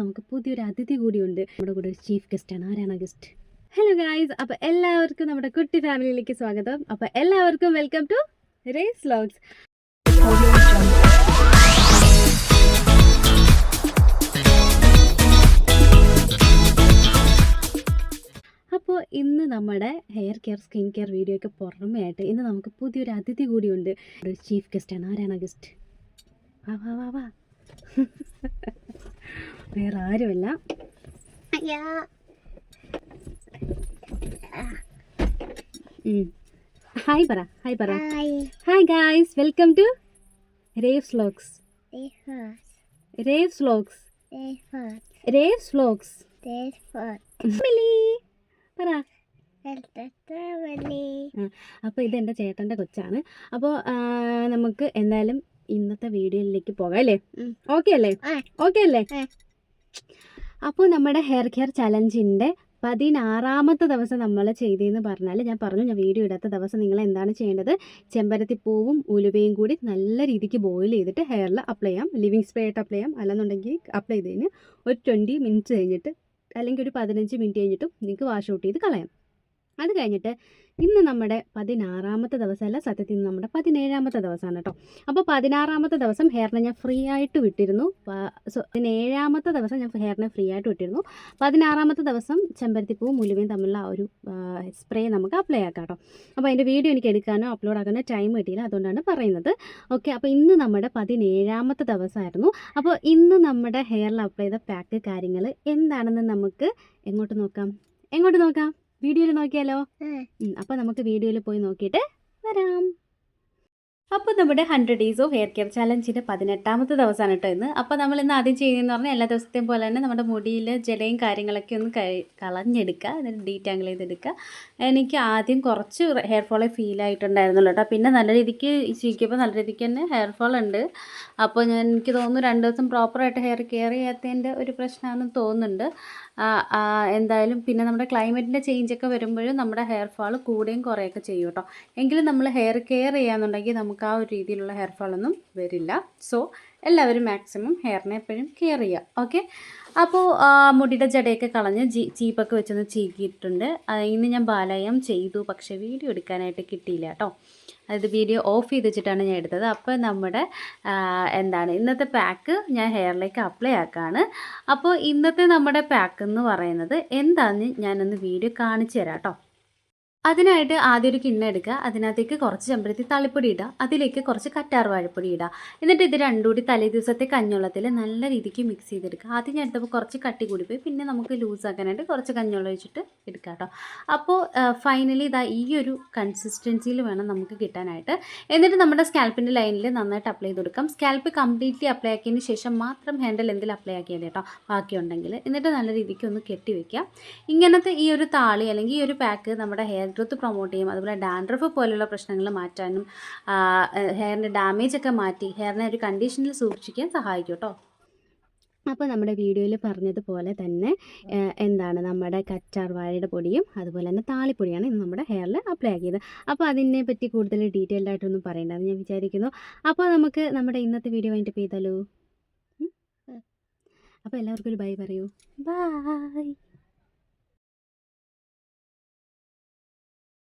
നമുക്ക് പുതിയൊരു അതിഥി കൂടിയുണ്ട്. നമ്മുടെ കൂടെ ഒരു ചീഫ് ഗസ്റ്റാണ് ആരാണ് ഗസ്റ്റ് ഹലോ ഗായ്സ് അപ്പോൾ എല്ലാവർക്കും നമ്മുടെ കുട്ടി ഫാമിലിയിലേക്ക് സ്വാഗതം. അപ്പോൾ എല്ലാവർക്കും വെൽക്കം ടു റേസ് ലോഗ്സ് അപ്പോൾ ഇന്ന് നമ്മുടെ hair care skin care video ഒക്കെ പുറമെയായിട്ട് ഇന്ന് നമുക്ക് പുതിയൊരു അതിഥി കൂടിയുണ്ട്. ഒരു ചീഫ് ഗസ്റ്റാണ് ആരാണ് ഗസ്റ്റ് വാ വാ വാ വാ. വേറെ ആരുമല്ല. ഹായ് പറ ഹായ് പറ. Hi. Guys welcome to Rev's vlogs Rev's vlogs Rev's vlogs പറ. അപ്പോൾ ഇത് എന്റെ ചേട്ടന്റെ കൊച്ചാണ്. അപ്പോൾ നമുക്ക് എന്തായാലും ഇന്നത്തെ വീഡിയോയിലേക്ക് പോകാം അല്ലേ. ഓക്കെ അല്ലേ. ഓക്കെ അല്ലേ. അപ്പോൾ നമ്മുടെ ഹെയർ കെയർ ചലഞ്ചിന്റെ പതിനാറാമത്തെ ദിവസം നമ്മൾ ചെയ്തതെന്ന് പറഞ്ഞാൽ ഞാൻ പറഞ്ഞു ഞാൻ വീഡിയോ ഇടാത്ത ദിവസം നിങ്ങൾ എന്താണ് ചെയ്യേണ്ടത്? ചെമ്പരത്തിപ്പൂവും ഉലുവയും കൂടി നല്ല രീതിക്ക് ബോയിൽ ചെയ്തിട്ട് ഹെയറിൽ അപ്ലൈ ചെയ്യാം. ലിവിങ് സ്പ്രേ ആയിട്ട് അപ്ലൈ ചെയ്യാം. അല്ലെന്നുണ്ടെങ്കിൽ അപ്ലൈ ചെയ്ത് കഴിഞ്ഞ് ഒരു ട്വന്റി മിനിറ്റ്സ് കഴിഞ്ഞിട്ട് അല്ലെങ്കിൽ ഒരു പതിനഞ്ച് മിനിറ്റ് കഴിഞ്ഞിട്ടും നിങ്ങൾക്ക് വാഷ് ഔട്ട് ചെയ്ത് കളയാം. അത് കഴിഞ്ഞിട്ട് ഇന്ന് നമ്മുടെ പതിനാറാമത്തെ ദിവസമല്ല സത്യത്തിൽ ഇന്ന് നമ്മുടെ പതിനേഴാമത്തെ ദിവസമാണ് കേട്ടോ. അപ്പോൾ പതിനാറാമത്തെ ദിവസം ഹെയറിനെ ഞാൻ ഫ്രീ ആയിട്ട് വിട്ടിരുന്നു. സോ പതിനേഴാമത്തെ ദിവസം ഞാൻ ഹെയറിനെ ഫ്രീ ആയിട്ട് വിട്ടിരുന്നു. പതിനാറാമത്തെ ദിവസം ചെമ്പരത്തിപ്പൂവും മുലുവയും തമ്മിലുള്ള ഒരു സ്പ്രേ നമുക്ക് അപ്ലൈ ആക്കാം കേട്ടോ. അപ്പോൾ അതിന്റെ വീഡിയോ എനിക്ക് എടുക്കാനോ അപ്ലോഡ് ആക്കാനോ ടൈം കിട്ടിയില്ല അതുകൊണ്ടാണ് പറയുന്നത്. ഓക്കെ അപ്പോൾ ഇന്ന് നമ്മുടെ പതിനേഴാമത്തെ ദിവസമായിരുന്നു. അപ്പോൾ ഇന്ന് നമ്മുടെ ഹെയറിൽ അപ്ലൈ ചെയ്ത പാക്ക് കാര്യങ്ങൾ എന്താണെന്ന് നമുക്ക് എങ്ങോട്ട് നോക്കാം? എങ്ങോട്ട് നോക്കാം? വീഡിയോയിൽ നോക്കിയാലോ? അപ്പോൾ നമുക്ക് വീഡിയോയിൽ പോയി നോക്കിയിട്ട് വരാം. അപ്പോൾ നമ്മുടെ hundred days of hair care ചലഞ്ചിന്റെ പതിനെട്ടാമത്തെ ദിവസമാണ് കേട്ടോ ഇന്ന്. അപ്പോൾ നമ്മൾ ഇന്ന് ആദ്യം ചെയ്യുന്നതെന്ന് പറഞ്ഞാൽ എല്ലാ ദിവസത്തെയും പോലെ തന്നെ നമ്മുടെ മുടിയിൽ ജലയും കാര്യങ്ങളൊക്കെ ഒന്ന് കളഞ്ഞെടുക്കുക എന്നിട്ട് ഡീറ്റാങ്കിൾ ചെയ്തെടുക്കുക. എനിക്ക് ആദ്യം കുറച്ച് ഹെയർ ഫോളേ ഫീൽ ആയിട്ടുണ്ടായിരുന്നുള്ളൂ കേട്ടോ. പിന്നെ നല്ല രീതിക്ക് ചീക്കിയപ്പോൾ നല്ല രീതിക്ക് തന്നെ ഹെയർ ഫോൾ ഉണ്ട്. അപ്പോൾ ഞാൻ എനിക്ക് തോന്നുന്നു രണ്ട് ദിവസം പ്രോപ്പറായിട്ട് ഹെയർ കെയർ ചെയ്യാത്തതിന്റെ ഒരു പ്രശ്നമാണെന്ന് തോന്നുന്നുണ്ട്. എന്തായാലും പിന്നെ നമ്മുടെ ക്ലൈമറ്റിന്റെ ചേഞ്ചൊക്കെ വരുമ്പോഴും നമ്മുടെ ഹെയർ ഫാൾ കൂടുകയും കുറേയൊക്കെ ചെയ്യും കേട്ടോ. എങ്കിലും നമ്മൾ ഹെയർ കെയർ ചെയ്യാന്നുണ്ടെങ്കിൽ നമുക്ക് ആ ഒരു രീതിയിലുള്ള ഹെയർ ഫാളൊന്നും വരില്ല. സോ എല്ലാവരും മാക്സിമം ഹെയറിനെ എപ്പോഴും കെയർ ചെയ്യുക ഓക്കെ അപ്പോൾ മുടിയുടെ ജടയൊക്കെ കളഞ്ഞ് ജീ ചീപ്പൊക്കെ വെച്ചൊന്ന് ചീക്കിയിട്ടുണ്ട് ഇന്ന് ഞാൻ ബാലായം ചെയ്തു പക്ഷേ വീഡിയോ എടുക്കാനായിട്ട് കിട്ടിയില്ല കേട്ടോ. അതായത് വീഡിയോ ഓഫ് ചെയ്ത് വെച്ചിട്ടാണ് ഞാൻ എടുത്തത്. അപ്പോൾ നമ്മുടെ എന്താണ് ഇന്നത്തെ പാക്ക് ഞാൻ ഹെയറിലേക്ക് അപ്ലൈ ആക്കാണ്. അപ്പോൾ ഇന്നത്തെ നമ്മുടെ പാക്ക് എന്ന് പറയുന്നത് എന്താണെന്ന് ഞാനൊന്ന് വീഡിയോ കാണിച്ചു തരാം കേട്ടോ. അതിനായിട്ട് ആദ്യം ഒരു കിണ്ണ എടുക്കുക. അതിനകത്തേക്ക് കുറച്ച് ചെമ്പരത്തി തളിപ്പൊടി ഇടുക. അതിലേക്ക് കുറച്ച് കറ്റാർ വാഴപ്പൊടി ഇടുക. എന്നിട്ട് ഇത് രണ്ടും കൂടി തലേ ദിവസത്തെ കഞ്ഞുള്ളത്തിൽ നല്ല രീതിക്ക് മിക്സ് ചെയ്തെടുക്കുക. ആദ്യം ഞാൻ എടുത്തപ്പോൾ കുറച്ച് കട്ടി കൂടി പോയി പിന്നെ നമുക്ക് ലൂസാക്കാനായിട്ട് കുറച്ച് കഞ്ഞുള്ള ഒഴിച്ചിട്ട് എടുക്കാം കേട്ടോ. അപ്പോൾ ഫൈനലി ഇതാ ഈ ഒരു കൺസിസ്റ്റൻസിയിൽ വേണം നമുക്ക് കിട്ടാനായിട്ട്. എന്നിട്ട് നമ്മുടെ സ്കാൽപ്പിന്റെ ലൈനിൽ നന്നായിട്ട് അപ്ലൈ ചെയ്ത് കൊടുക്കാം. സ്കാൽപ്പ് കംപ്ലീറ്റ്ലി അപ്ലൈ ആക്കിയതിന് ശേഷം മാത്രം ഹാൻഡിൽ എന്തിൽ അപ്ലൈ ആക്കിയത് കേട്ടോ. ബാക്കിയുണ്ടെങ്കിൽ. എന്നിട്ട് നല്ല രീതിക്ക് ഒന്ന് കെട്ടി വയ്ക്കുക ഇങ്ങനത്തെ ഈ ഒരു താളി അല്ലെങ്കിൽ ഈ ഒരു പാക്ക് നമ്മുടെ ഹെയർ ഗ്രോത്ത് പ്രൊമോട്ട് ചെയ്യും. അതുപോലെ ഡാൻഡ്രഫ് പോലുള്ള പ്രശ്നങ്ങൾ മാറ്റാനും ഹെയറിന്റെ ഡാമേജ് ഒക്കെ മാറ്റി ഹെയറിനെ ഒരു കണ്ടീഷനിൽ സൂക്ഷിക്കാൻ സഹായിക്കും കേട്ടോ അപ്പോൾ നമ്മുടെ വീഡിയോയിൽ പറഞ്ഞതുപോലെ തന്നെ എന്താണ് നമ്മുടെ കറ്റാർ വാഴയുടെ പൊടിയും അതുപോലെ തന്നെ താളിപ്പൊടിയാണ് ഇന്ന് നമ്മുടെ ഹെയറിൽ അപ്ലൈ ആക്കിയത്. അപ്പോൾ അതിനെ പറ്റി കൂടുതൽ ഡീറ്റെയിൽഡ് ആയിട്ടൊന്നും എന്ന് ഞാൻ വിചാരിക്കുന്നു. അപ്പോൾ നമുക്ക് നമ്മുടെ ഇന്നത്തെ വീഡിയോ വൈൻഡപ്പ് ചെയ്താലോ? അപ്പോൾ എല്ലാവർക്കും ഒരു ബൈ പറയൂ. ബൈ